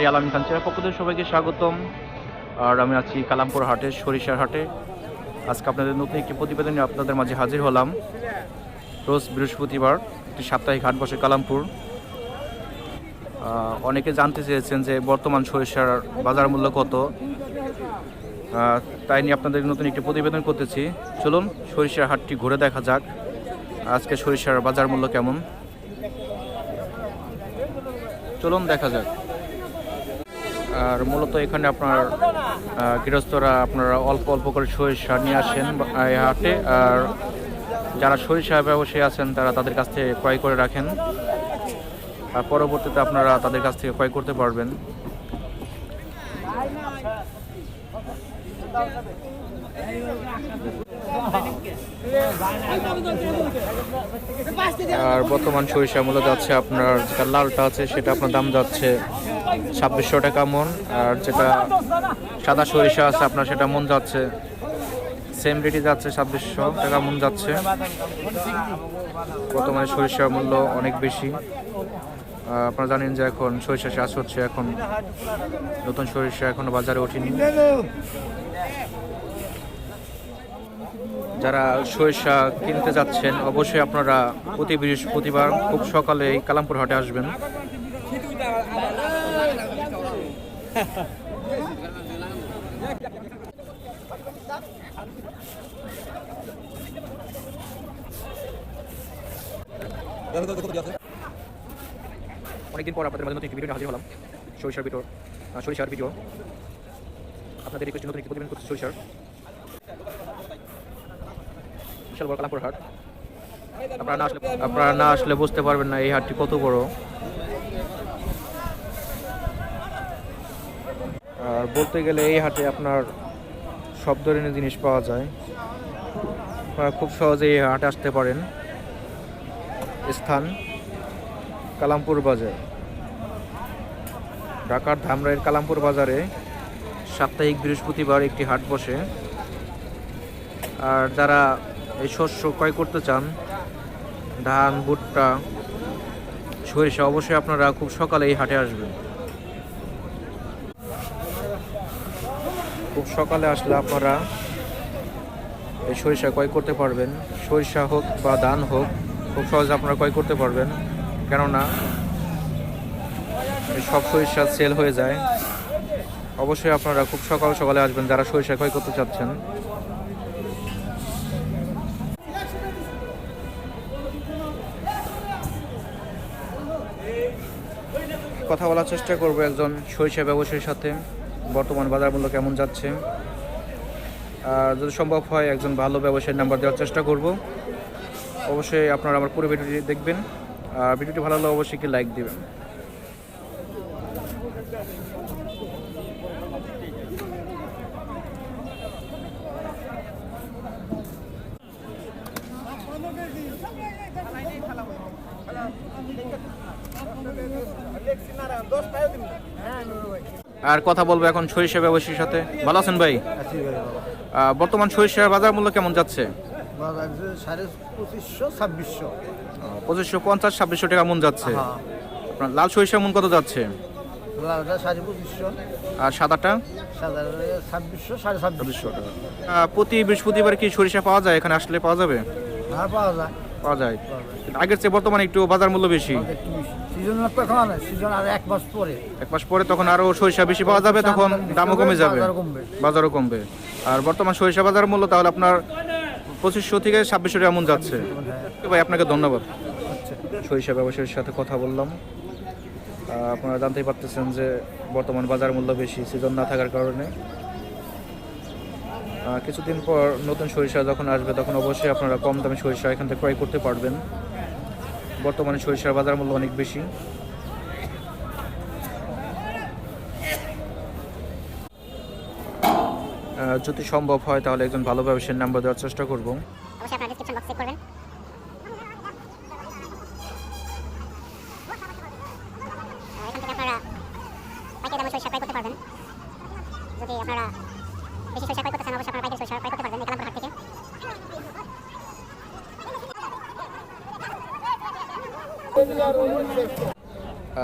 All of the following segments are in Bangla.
খামারি আলামিন খান চেরা পক্ষ থেকে সবাইকে স্বাগতম। আর আমি আছি কালামপুর হাটে, সরিষার হাটে। আজকে আপনাদের নতুন একটি প্রতিবেদন আপনাদের মাঝে হাজির হলাম। রোজ বৃহস্পতিবার, একটি সাপ্তাহিক হাট বসে কালামপুর। অনেকে জানতে চেয়েছেন যে বর্তমান সরিষার বাজার মূল্য কত। তাই নিয়ে আপনাদের নতুন একটি প্রতিবেদন করতেছি। চলুন সরিষার হাটটি ঘুরে দেখা যাক আজকে সরিষার বাজার মূল্য কেমন। চলুন দেখা যাক। আর মূলত এখানে আপনার গৃহস্থরা আপনারা অল্প অল্প করে সরিষা নিয়ে আসেন এই হাটে। আর যারা সরিষা ব্যবসায়ী আছেন, তারা তাদের কাছ থেকে ক্রয় করে রাখেন। আর পরবর্তীতে আপনারা তাদের কাছ থেকে ক্রয় করতে পারবেন। আর বর্তমান সরিষা মূল্য যাচ্ছে আপনার, যেটা লালটা আছে সেটা আপনার দাম যাচ্ছে ছাব্বিশশো টাকা মন, আর যেটা সাদা সরিষা আছে আপনার সেটা মন যাচ্ছে সেম রেটই যাচ্ছে ছাব্বিশশো টাকা মন যাচ্ছে। বর্তমানে সরিষার মূল্য অনেক বেশি। আপনারা জানেন যে এখন সরিষা চাষ হচ্ছে, এখন নতুন সরিষা এখনও বাজারে ওঠেনি। যারা সরিষা কিনতে যাচ্ছেন, অবশ্যই আপনারা প্রতি বৃহস্পতিবার খুব সকালে কালামপুর হাটে আসবেন। অনেকদিন পর আপনাদের মাঝে নতুন ভিডিও হাজির হলাম। সরিষার ভিডিও সরিষার ভিডিও আপনাদের রিকোয়েস্টে নতুন একটি প্রতিবেদন করছি সরিষার। বিশাল বড় কালামপুর হাট। আপনারা না আসলে আপনারা না আসলে বুঝতে পারবেন না এই হাটটি কত বড়। আর বলতে গেলে এই হাটে আপনার সব ধরনের জিনিস পাওয়া যায়। আপনারা খুব সহজে এই হাটে আসতে পারেন। স্থান। কালামপুর বাজার। ঢাকার ধামরাইয়ের কালামপুর বাজারে সাপ্তাহিক বৃহস্পতিবার একটি হাট বসে। আর যারা এই শস্য ক্রয় করতে চান, ধান, ভুট্টা, সরিষা, অবশ্যই আপনারা খুব সকালে এই হাটে আসবেন। খুব সকালে আসলে আপনারা এই সরিষা ক্রয় করতে পারবেন। সরিষা হোক বা ধান হোক, খুব সহজে আপনারা ক্রয় করতে পারবেন। কেননা সব সরিষা সেল হয়ে যায়। অবশ্যই আপনারা খুব সকাল সকালে আসবেন যারা সরিষা ক্ষয় করতে চাচ্ছেন। কথা বলার চেষ্টা করব একজন সরিষা ব্যবসায়ীর সাথে। বর্তমান বাজার মূল্য কেমন যাচ্ছে? আর যদি সম্ভব হয় একজন ভালো ব্যবসায়ীর নাম্বার দেওয়ার চেষ্টা করব। অবশ্যই আপনারা আমার পুরো ভিডিওটি দেখবেন। ভিডিওটি ভালো লাগলে অবশ্যই একটি লাইক দিবেন। আর কথা বলব এখন সরিষা ব্যবসায়ীর সাথে। ভালো আছেন ভাই? বর্তমান সরিষার বাজার মূল্য কেমন যাচ্ছে? সাড়ে পঁচিশশো ছাব্বিশশো। পঁচিশশো পঞ্চাশ ছাব্বিশশো টাকা মন যাচ্ছে। হ্যাঁ। আপনার লাল সরিষা মন কত যাচ্ছে? লালটা সাড়ে পঁচিশশো। আর সাদাটা? ছাব্বিশশো সাড়ে ছাব্বিশশো। টাকা। প্রতি বৃহস্পতিবার কি সরিষা পাওয়া যায়? এখানে আসলে পাওয়া যাবে? আর পাওয়া যায়। পাওয়া যায়। আগের চেয়ে বর্তমানে একটু বাজার মূল্য বেশি। সিজন সিজন আর এক মাস পরে। এক মাস পরে তখন আরও সরিষা বেশি পাওয়া যাবে তখন দামও কমে যাবে। বাজারও কমবে। আর বর্তমান সরিষা বাজার মূল্য তাহলে আপনার পঁচিশশো থেকে ছাব্বিশশো টাকা মন যাচ্ছে। ভাই আপনাকে ধন্যবাদ। আচ্ছা। সরিষা ব্যবসায়ীর সাথে কথা বললাম। আপনারা জানতেই পারতেছেন যে বর্তমান বাজার মূল্য বেশি সিজন না থাকার কারণে। কিছুদিন পর নতুন সরিষা যখন আসবে তখন অবশ্যই আপনারা কম দামে সরিষা এখান থেকে ক্রয় করতে পারবেন। বর্তমানে সরিষার বাজার মূল্য অনেক বেশি। যদি সম্ভব হয় তাহলে একজন ভালো ব্যবসায়ীর নাম্বার দেওয়ার চেষ্টা করব। অবশ্যই আপনারা ডিসক্রিপশন বক্স করবেন। আর এখান থেকে আপনারা পাইকারি দামে সরিষা ক্রয় করতে পারবেন। যদি আপনারা বেশি সরিষা ক্রয় করতে চান অবশ্যই আপনারা পাইকারি সরিষা ক্রয় করতে পারবেন কালামপুর হাট থেকে।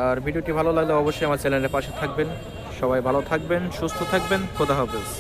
আর ভিডিওটি ভালো লাগলে অবশ্যই আমার চ্যানেলের পাশে থাকবেন। সবাই ভালো থাকবেন সুস্থ থাকবেন খোদা হাফেজ।